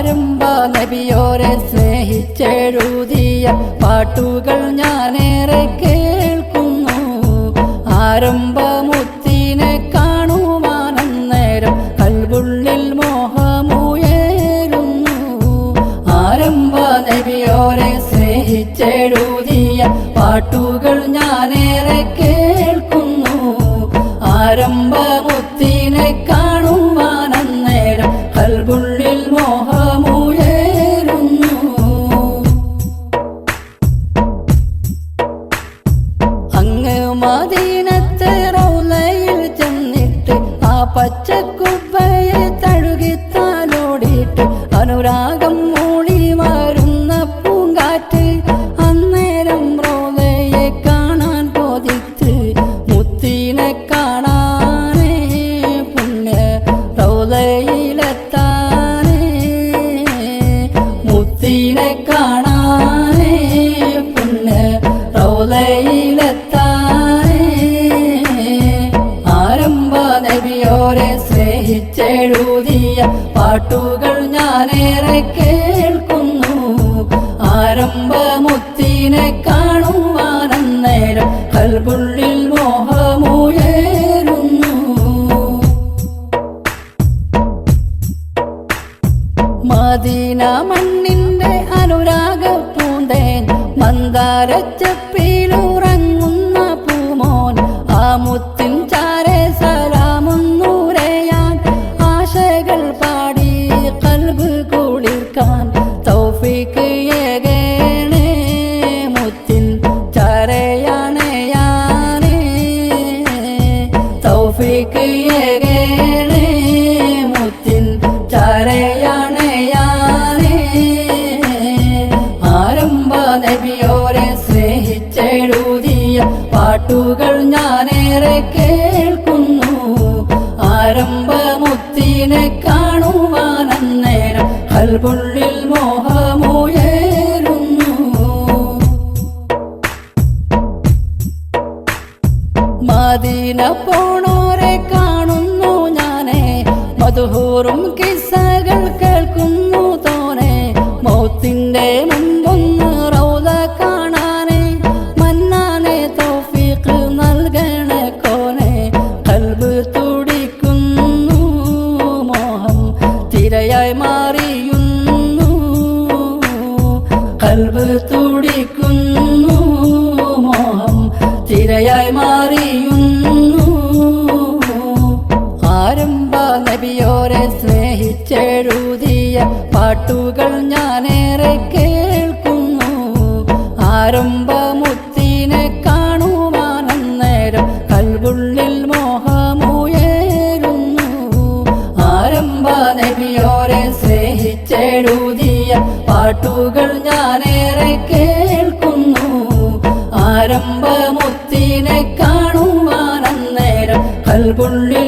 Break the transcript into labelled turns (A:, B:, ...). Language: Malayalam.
A: ആരംഭ നബിയോരെ സ്നേഹിച്ചെഴുതിയ പാട്ടുകൾ ഞാനേറെ കേൾക്കുന്നു. ആരംഭ മുത്തിനെ കാണുവാനന്നേരം കൽവുള്ളിൽ മോഹമുയരുന്നു. ആരംഭ നബിയോരെ സ്നേഹിച്ചെഴുതിയ പാട്ടുകൾ ഞാനേറെ കൽവുള്ളിൽ തഴുകി മദീനത്തെ റൗലയിൽ പച്ചക്കുപ്പയെ അനുരാഗം റൗലയിലെത്താനേ ആരംഭ നബിയോരെ സ്നേഹിച്ചെഴുതിയ പാട്ടുകൾ ഞാനേറെ കേൾക്കുന്നു. ആരംഭ മുത്തിനെ കാണുവാനേരം കൽപുള്ളിൽ മോഹമുയരുന്നു. മദീന മണ്ണിന്റെ അനുരാഗ പൂന്തേൻ know സ്നേഹിച്ചെഴുതിയ പാട്ടുകൾ ഞാനേറെ കേൾക്കുന്നു. ആരംഭമുത്തിനെ കാണുവാനേരം കൽപുള്ളിൽ മോഹമുയരുന്നു. മദീന പോണോരെ കാണുന്നു ഞാനേ. മധുഹൂറും കിസ്സകൾ കേൾക്കുന്നു തോനെ. മൗത്തിന്റെ മുമ്പൊന്ന് തിരയായി കൽവ് തുടിക്കുന്നു. മോഹം തിരയായി മാറിയുന്നു. ആരംഭ നബിയോരെ സ്നേഹിച്ചെഴുതിയ പാട്ടുകൾ ഞാനേറെ കേൾക്കുന്നു. ആരംഭ മുത്തിനെ സ്നേഹിച്ചെഴുതിയ പാട്ടുകൾ ഞാനേറെ കേൾക്കുന്നു. ആരംഭമുത്തിനെ കാണുവാനന്നേരം കൽപുള്ളി